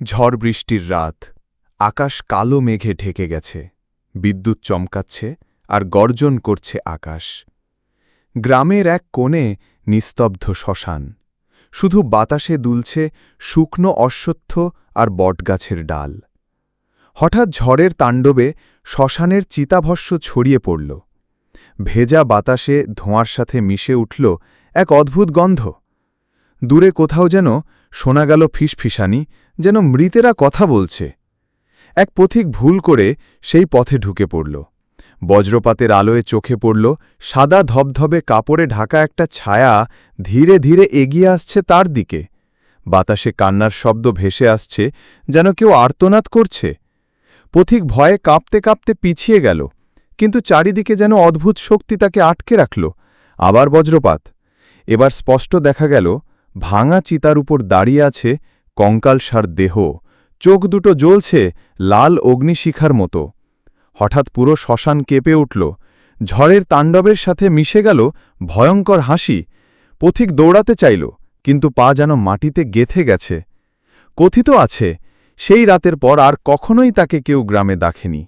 ঝড় বৃষ্টির রাত। আকাশ কালো মেঘে ঢেকে গেছে। বিদ্যুৎ চমকাচ্ছে আর গর্জন করছে আকাশ। গ্রামের এক কোণে নিস্তব্ধ শ্মশান। শুধু বাতাসে দুলছে শুকনো অশ্বত্থ আর বটগাছের ডাল। হঠাৎ ঝড়ের তাণ্ডবে শ্মশানের চিতাভস্য ছড়িয়ে পড়ল। ভেজা বাতাসে ধোঁয়ার সাথে মিশে উঠল এক অদ্ভুত গন্ধ। দূরে কোথাও যেন শোনা গেল ফিসফিসানি যেন মৃতেরা কথা বলছে। এক পথিক ভুল করে সেই পথে ঢুকে পড়ল। বজ্রপাতের আলোয় চোখে পড়ল সাদা ধবধবে কাপড়ে ঢাকা একটা ছায়া ধীরে ধীরে এগিয়ে আসছে তার দিকে। বাতাসে কান্নার শব্দ ভেসে আসছে যেন কেউ আর্তনাদ করছে। পথিক ভয়ে কাঁপতে কাঁপতে পিছিয়ে গেল, কিন্তু চারিদিকে যেন অদ্ভুত শক্তি তাকে আটকে রাখল। আবার বজ্রপাত। এবার স্পষ্ট দেখা গেল, ভাঙা চিতার উপর দাঁড়িয়ে আছে কঙ্কালসার দেহ, চোখ দুটো জ্বলছে লাল অগ্নিশিখার মতো। হঠাৎ পুরো শ্মশান কেঁপে উঠল। ঝড়ের তাণ্ডবের সাথে মিশে গেল ভয়ঙ্কর হাসি। পথিক দৌড়াতে চাইল, কিন্তু পা যেন মাটিতে গেথে গেছে। কথিত আছে, সেই রাতের পর আর কখনোই তাকে কেউ গ্রামে দেখেনি।